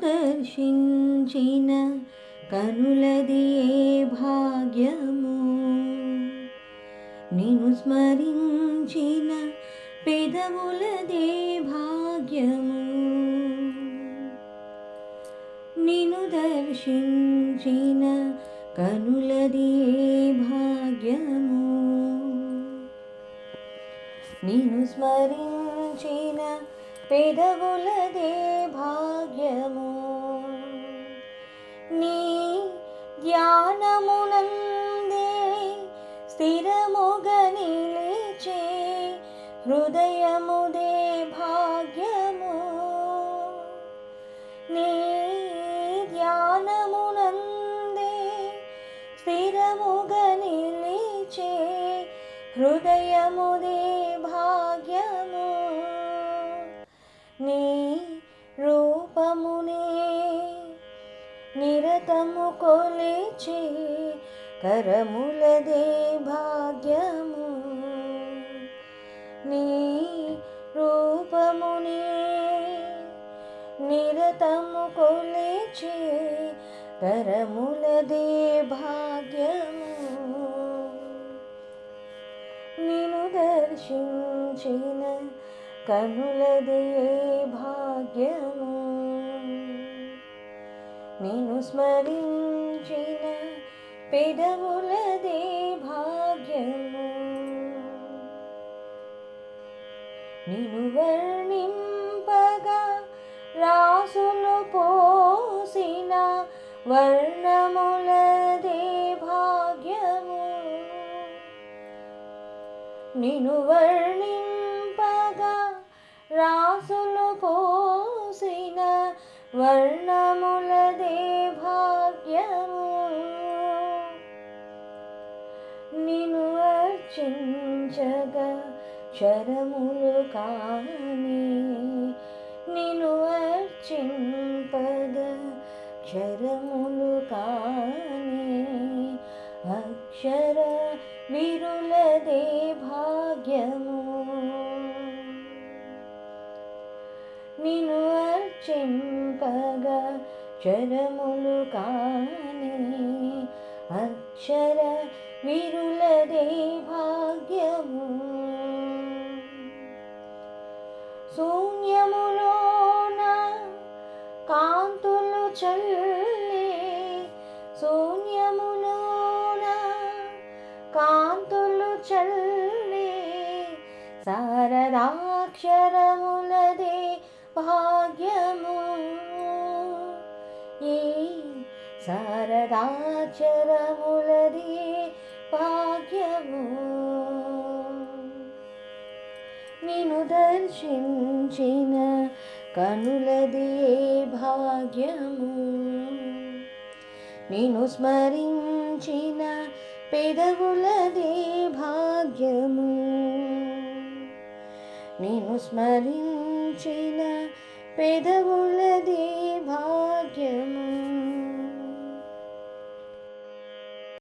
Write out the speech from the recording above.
దర్శించిన కనులది ఏ భాగ్యము? నిన్ను స్మరించిన పెదవులదే భాగ్యము. నిన్ను దర్శించిన కనులది ఏ భాగ్యము? నిన్ను స్మరించిన పెదవులదే భాగ్యము. నీ ధ్యానమునందే స్థిరముగ నిలిచే హృదయముదే భాగ్యము. నీ ధ్యానమునందే స్థిరముగ నిలిచే హృదయముదే భాగ్యము. నీ రూపమునే నిరతము కొలిచే కరములదే భాగ్యము. నీ రూపమునే నిరతము కొలిచే కరములదే భాగ్యము. నిన్ను దర్శించిన కనులదే భాగ్యము. నేను స్మరించిన పెదవులదే భాగ్యము. నిన్ను వర్ణింపగా రాసులు పోసిన వర్ణములదే భాగ్యము. నిన్ను వర్ణింపగా రాసులు పోసిన వర్ణములదే భాగ్యము నిను అర్చించగ శరములు కాని నిను అర్చింపగ క్షరములు కాని. అక్షర విరులదే భాగ్యము నిను అర్చింపగా చరములు కాని అక్షర విరులదే భాగ్యము. శూన్యములోన కాంతులు చల్లే శూన్యములోన కాంతులు చల్లే సారదాక్షరములదే భాగ్యము ఈ శారదాక్షరములదే భాగ్యము. నిన్ను దర్శించిన కనులది భాగ్యము? నిన్ను స్మరించిన పెదవులదే భాగ్యము. నిన్ను స్మరించిన పెదవులదే భాగ్యము